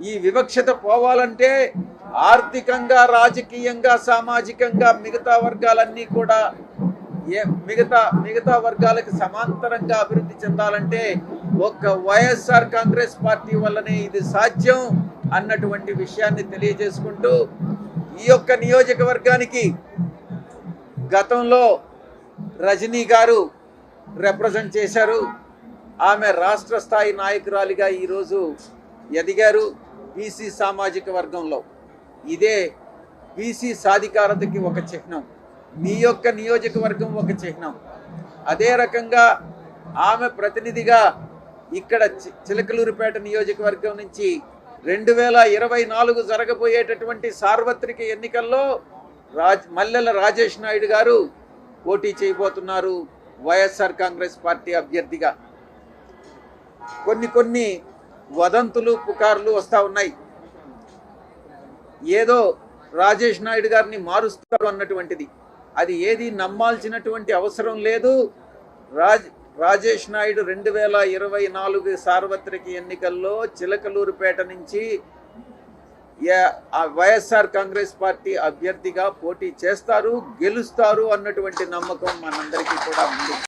ఈ వివక్షత పోవాలంటే ఆర్థికంగా రాజకీయంగా సామాజికంగా మిగతా వర్గాలన్నీ కూడా ఏ మిగతా మిగతా వర్గాలకు సమాంతరంగా అభివృద్ధి చెందాలంటే ఒక్క వైఎస్ఆర్ కాంగ్రెస్ పార్టీ వల్లనే ఇది సాధ్యం అన్నటువంటి విషయాన్ని తెలియజేసుకుంటూ ఈ యొక్క నియోజకవర్గానికి గతంలో రజనీ గారు రిప్రజెంట్ చేశారు. ఆమె రాష్ట్ర స్థాయి నాయకురాలిగా ఈరోజు ఎదిగారు. బీసీ సామాజిక వర్గంలో ఇదే బీసీ సాధికారతకి ఒక చిహ్నం. మీ యొక్క నియోజకవర్గం ఒక చిహ్నం. అదే రకంగా ఆమె ప్రతినిధిగా ఇక్కడ చిలకలూరుపేట నియోజకవర్గం నుంచి రెండు వేల ఇరవై నాలుగు జరగబోయేటటువంటి సార్వత్రిక ఎన్నికల్లో రాజ్ మల్లెల రాజేష్ నాయుడు గారు పోటీ చేయబోతున్నారు వైఎస్ఆర్ కాంగ్రెస్ పార్టీ అభ్యర్థిగా. కొన్ని కొన్ని వదంతులు పుకార్లు వస్తూ ఉన్నాయి. ఏదో రాజేష్ నాయుడు గారిని మారుస్తారు అన్నటువంటిది. అది ఏది నమ్మాల్సినటువంటి అవసరం లేదు. రాజ్ రాజేష్ నాయుడు రెండు వేల ఇరవై నాలుగు సార్వత్రిక ఎన్నికల్లో చిలకలూరుపేట నుంచి వైఎస్ఆర్ కాంగ్రెస్ పార్టీ అభ్యర్థిగా పోటీ చేస్తారు గెలుస్తారు అన్నటువంటి నమ్మకం మనందరికీ కూడా ఉంది.